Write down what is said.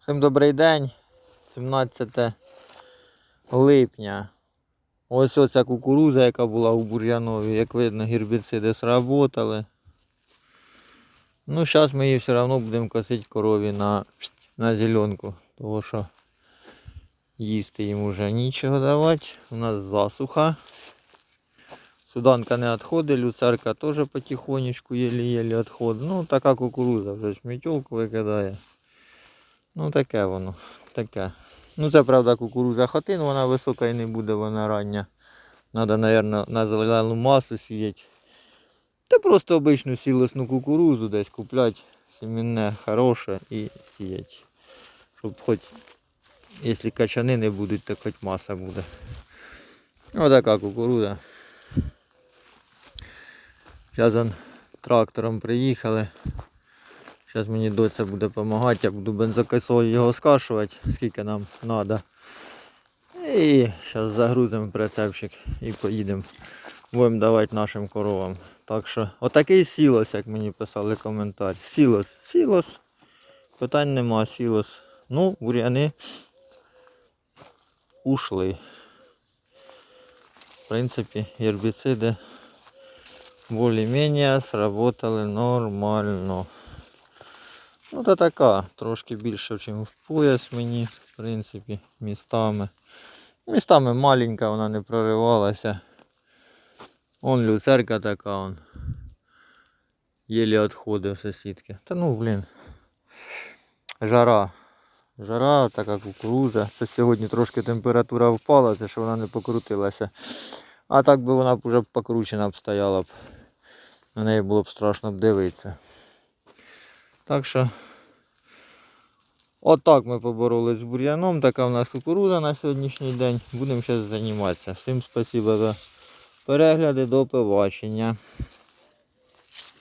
Всім добрий день. 17 липня. Ось оця кукуруза, яка була у бур'янові. Як видно, гербіциди сработали. Ну, зараз ми її все одно будемо косити корові на, на зеленку. Тому що їсти їм вже нічого давати. У нас засуха. Суданка не відходить, люцерка теж потихонечку єлі-єлі відходить. Ну, така кукуруза вже шмітьолку викидає. Ну таке воно, таке. Ну це правда кукуруза хатин, вона висока і не буде, вона рання. Надо, мабуть, на зелену масу сіяти. Та просто обичну сілосну кукурузу десь купляти, семінне хороше і сіяти. Щоб хоч, якщо качани не будуть, то хоч маса буде. Отака кукуруза. Зараз трактором приїхали. Зараз мені доця буде допомагати, я буду бензокосою його скашувати, скільки нам треба. І зараз загрузимо прицепчик і поїдемо. Будемо давати нашим коровам. Так що, отакий сілос, як мені писали коментар. Сілос, сілос. Питань нема, сілос. Ну, бур'яни ушли. В принципі, гербіциди більш-менш сработали нормально. Ну та така, трошки більше, ніж в пояс мені, в принципі, містами. Містами маленька, вона не проривалася. Вон люцерка така, он. Єлі відходив сусідки. Та ну блін. Жара. Жара, така кукуруза. Це сьогодні трошки температура впала, це що вона не покрутилася. А так би вона б вже покручена б стояла б. На неї було б страшно б дивитися. Так що отак ми поборолись з бур'яном. Така в нас кукуруза на сьогоднішній день. Будемо зараз займатися. Всім спасибо за перегляди, до побачення.